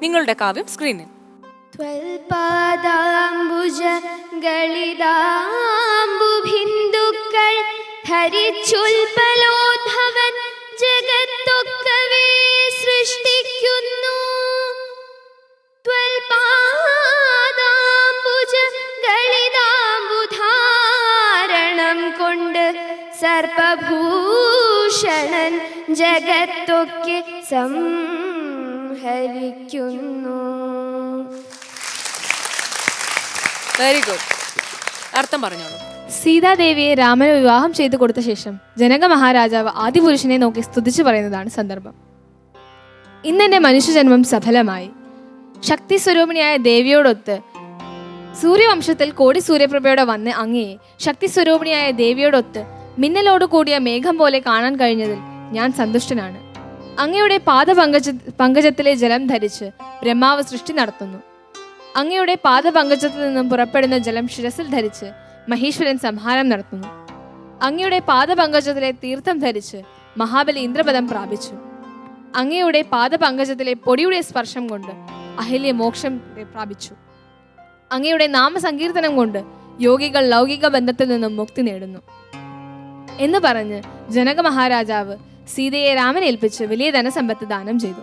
നിങ്ങളുടെ കാവ്യം സ്ക്രീനിൽ. സൃഷ്ടിക്കുന്നു. ഗളിതാംബുധാരണം കൊണ്ട് സർപ്പഭൂഷണൻ ജഗത്തൊക്കെ സംഹരിക്കുന്നു വെരി ഗുഡ് അർത്ഥം പറഞ്ഞോളൂ. സീതാദേവിയെ രാമന് വിവാഹം ചെയ്തു കൊടുത്ത ശേഷം ജനക മഹാരാജാവ് ആദിപുരുഷനെ നോക്കി സ്തുതിച്ചു പറയുന്നതാണ് സന്ദർഭം. ഇന്നെന്റെ മനുഷ്യജന്മം സഫലമായി. ശക്തി സ്വരൂപിണിയായ ദേവിയോടൊത്ത് സൂര്യവംശത്തിൽ കോടി സൂര്യപ്രഭയോടെ വന്ന് അങ്ങയെ ശക്തി സ്വരൂപിണിയായ ദേവിയോടൊത്ത് മിന്നലോട് കൂടിയ മേഘം പോലെ കാണാൻ കഴിഞ്ഞതിൽ ഞാൻ സന്തുഷ്ടനാണ്. അങ്ങയുടെ പാദപങ്കജ പങ്കജത്തിലെ ജലം ധരിച്ച് ബ്രഹ്മാവ് സൃഷ്ടി നടത്തുന്നു. അങ്ങയുടെ പാദപങ്കജത്തിൽ നിന്നും പുറപ്പെടുന്ന ജലം ശിരസിൽ ധരിച്ച് മഹേശ്വരൻ സംഹാരം നടത്തുന്നു. അങ്ങയുടെ പാദപങ്കജത്തിലെ തീർത്ഥം ധരിച്ച് മഹാബലി ഇന്ദ്രപദം പ്രാപിച്ചു. അങ്ങയുടെ പാദപങ്കജത്തിലെ പൊടിയുടെ സ്പർശം കൊണ്ട് അഹില്യ മോക്ഷം പ്രാപിച്ചു. അങ്ങയുടെ നാമസങ്കീർത്തനം കൊണ്ട് യോഗികൾ ലൗകിക ബന്ധത്തിൽ നിന്നും മുക്തി നേടുന്നു. എന്ന് പറഞ്ഞ് ജനക മഹാരാജാവ് സീതയെ രാമനേൽപ്പിച്ച് വലിയ ധനസമ്പത്ത് ദാനം ചെയ്തു.